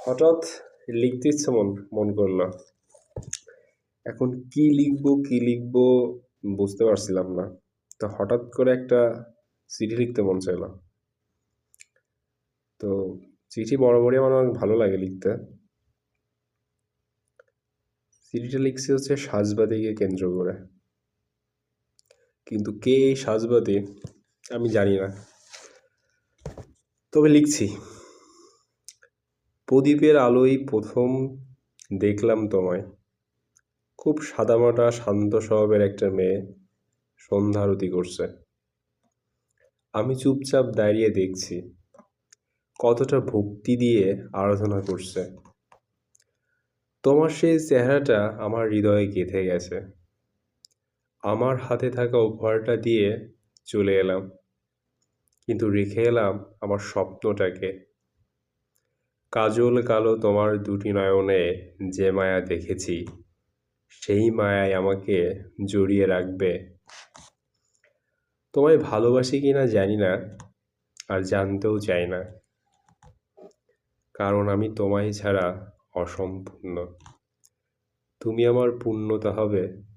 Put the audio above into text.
হঠাৎ লিখতে ইচ্ছে মন মন করল এখন কি লিখব, কি লিখব বুঝতে পারছিলাম না। তো হঠাৎ করে একটা চিঠি লিখতে মন চাইলো। তো চিঠি বরাবরই আমার অনেক ভালো লাগে লিখতে। চিঠিটা লিখছি হচ্ছে সাজবাতিকে কেন্দ্র করে। কিন্তু কে এই সাজবাতি আমি জানি না। তবে লিখছি। প্রদীপের আলোয় প্রথম দেখলাম তোমায়। খুব সাদামাটা, শান্ত স্বভাবের একটা মেয়ে সন্ধ্যা আরতি করছে। আমি চুপচাপ দাঁড়িয়ে দেখছি কতটা ভক্তি দিয়ে আরাধনা করছে। তোমার সেই চেহারাটা আমার হৃদয়ে গেঁথে গেছে। আমার হাতে থাকা উপহারটা দিয়ে চলে এলাম। কিন্তু রেখে এলাম আমার স্বপ্নটাকে। কাজল কালো তোমার দুটি নয়নে যে মায়া দেখেছি, সেই মায়ায় আমাকে জড়িয়ে রাখবে। তোমায় ভালোবাসি কি না জানি না, আর জানতেও চাই না। কারণ আমি তোমায় ছাড়া অসম্পূর্ণ। তুমি আমার পূর্ণতা হবে